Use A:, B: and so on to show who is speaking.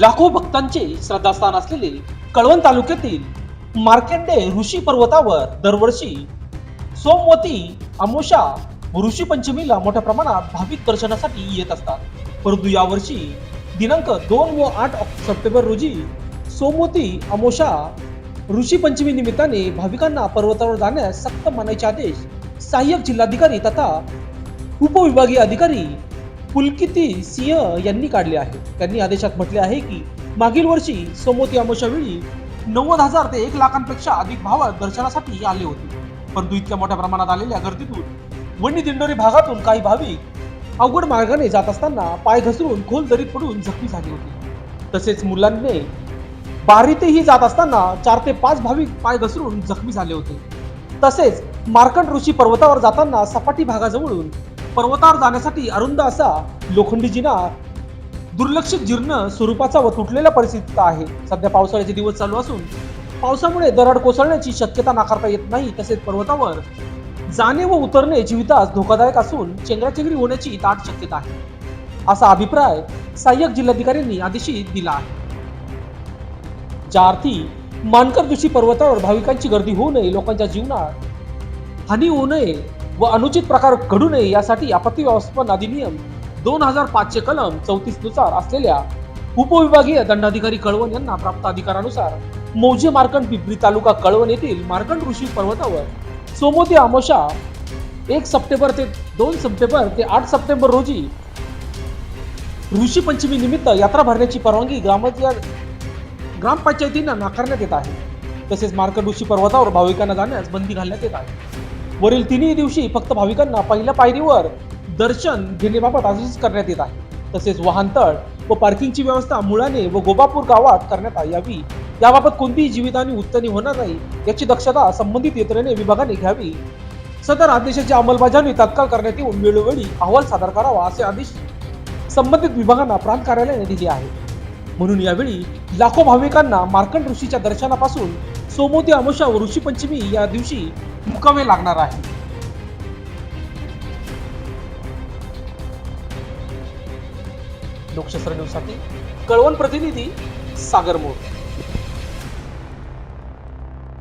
A: लाखो भक्तांचे श्रद्धास्थान असलेले कळवण तालुक्यातील मार्केंडे ऋषी पर्वतावर दरवर्षी सोमवती अमोशा ऋषी पंचमीला मोठ्या प्रमाणात भाविक दर्शनासाठी येत असतात. परंतु यावर्षी दिनांक दोन व आठ सप्टेंबर रोजी सोमवती अमोशा ऋषी पंचमी निमित्ताने भाविकांना पर्वतावर जाण्यास सक्त मानायचे आदेश सहाय्यक जिल्हाधिकारी तथा उपविभागीय अधिकारी पुलकिती सिंह यांनी काढले आहे. त्यांनी आदेशात म्हटले आहे की मागील वर्षी सोमवती अमावस्या वेळी नव्वद हजार ते एक लाखांपेक्षा अधिक भावक दर्शनासाठी आले होते. परंतु इतक्या मोठ्या प्रमाणात आलेल्या गर्दीतून वणी दिंडोरी भागातून काही भाविक अवघड मार्गाने जात असताना पाय घसरून खोल दरीत पडून जखमी झाले होते. तसेच मुलांनी बारीतेही जात असताना चार ते पाच भाविक पाय घसरून जखमी झाले होते. तसेच मार्कंड ऋषी पर्वतावर जाताना सपाटी भागाजवळून पर्वतावर जाण्यासाठी अरुंद असा लोखंडी जिना दुर्लक्षित जीर्ण स्वरूपाचा व तुटलेल्या परिस्थितीत आहे. सध्या पावसाळ्याचे दिवस चालू असून पावसामुळे दरड कोसळण्याची शक्यता नाकारता येत नाही. तसेच पर्वतावर जाणे व उतरणे जीवितास धोकादायक असून चेंगराचेंगरी होण्याची दाट शक्यता आहे. असा अभिप्राय सहाय्यक जिल्हाधिकाऱ्यांनी आदेशी दिला आहे. ज्या अर्थी मानकर दुषी पर्वतावर भाविकांची गर्दी होऊ नये लोकांच्या जीवनात हानी होऊ नये व अनुचित प्रकार घडू नये यासाठी आपत्ती व्यवस्थापन अधिनियम दोन हजार पाचशे कलम चौतीसनुसार असलेल्या उपविभागीय दंडाधिकारी कळवण यांना प्राप्त अधिकारानुसार मौजे मार्कंड पिंपरी तालुका कळवण येथील मार्कंड ऋषी पर्वतावर सोमोती अमोशा एक सप्टेंबर ते दोन सप्टेंबर ते आठ सप्टेंबर रोजी ऋषी पंचमी निमित्त यात्रा भरण्याची परवानगी ग्रामपंचायत ग्रामपंचायतींना नाकारण्यात येत आहे. तसेच मार्कंड ऋषी पर्वतावर भाविकांना जाण्यास बंदी घालण्यात येत आहे. वरील तिन्ही दिवशी फक्त भाविकांना पहिल्या पायरीवर दर्शन घेण्याबाबत आदेश करण्यात येत आहे. तसेच वाहनतळ व पार्किंगची व्यवस्था मुळाने व गोबापूर गावात करण्यात यावी. याबाबत कोणतीही जीवितहानी उत्तनी होणार नाही याची दक्षता संबंधित यंत्रणे विभागाने घ्यावी. सदर आदेशाची अंमलबजावणी तात्काळ करण्यात येऊन वेळोवेळी अहवाल सादर करावा असे आदेश संबंधित विभागांना प्रांत कार्यालयाने दिले आहे म्हणून यावेळी लाखो भाविकांना मार्कंड ऋषीच्या दर्शनापासून सोमोती अमावस्या व ऋषीपंचमी या दिवशी मुकावे लागणार आहे. लोकशास्त्र न्यूजसाठी कळवण प्रतिनिधी सागर मोड